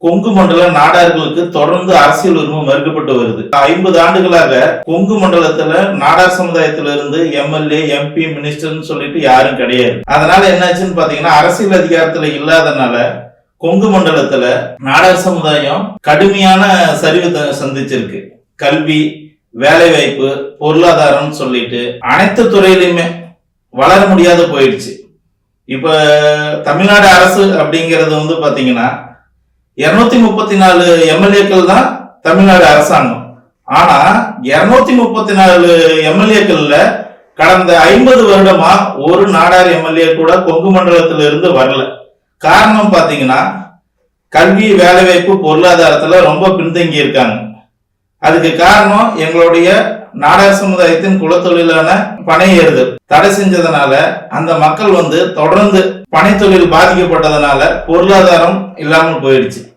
கொங்கு மண்டல நாடார்களுக்கு தொடர்ந்து அரசியல் உரிமை மறுக்கப்பட்டு வருது. ஐம்பது ஆண்டுகளாக கொங்கு மண்டலத்துல நாடார் சமுதாயத்தில இருந்து எம்எல்ஏ எம்பி மினிஸ்டர்னு சொல்லிட்டு யாரும் கிடையாது. அதனால என்னாச்சுன்னு பாத்தீங்கன்னா அரசியல் அதிகாரத்துல இல்லாதனால கொங்கு மண்டலத்துல நாடார் சமுதாயம் கடுமையான சரிவு சந்திச்சிருக்கு. கல்வி வேலைவாய்ப்பு பொருளாதாரம்னு சொல்லிட்டு அனைத்து துறையிலுமே வளர முடியாத போயிடுச்சு. இப்ப தமிழ்நாடு அரசு அப்படிங்கிறது வந்து பாத்தீங்கன்னா இருநூத்தி முப்பத்தி நாலு எம்எல்ஏக்கள் தான் தமிழ்நாடு அரசாங்கம். ஆனா இருநூத்தி முப்பத்தி நாலு எம்எல்ஏக்கள்ல கடந்த ஐம்பது வருடமா ஒரு நாடார் எம்எல்ஏ கூட கொங்கு மண்டலத்துல இருந்து வரல. காரணம் பாத்தீங்கன்னா கல்வி வேலைவாய்ப்பு பொருளாதாரத்துல ரொம்ப பின்தங்கி இருக்காங்க. அதுக்கு காரணம் எங்களுடைய நாடார் சமுதாயத்தின் குலத்தொழிலான பனை ஏறுதல் தடை செஞ்சதுனால அந்த மக்கள் வந்து தொடர்ந்து பனைத்தொழில் பாதிக்கப்பட்டதுனால பொருளாதாரம் இல்லாமல் போயிடுச்சு.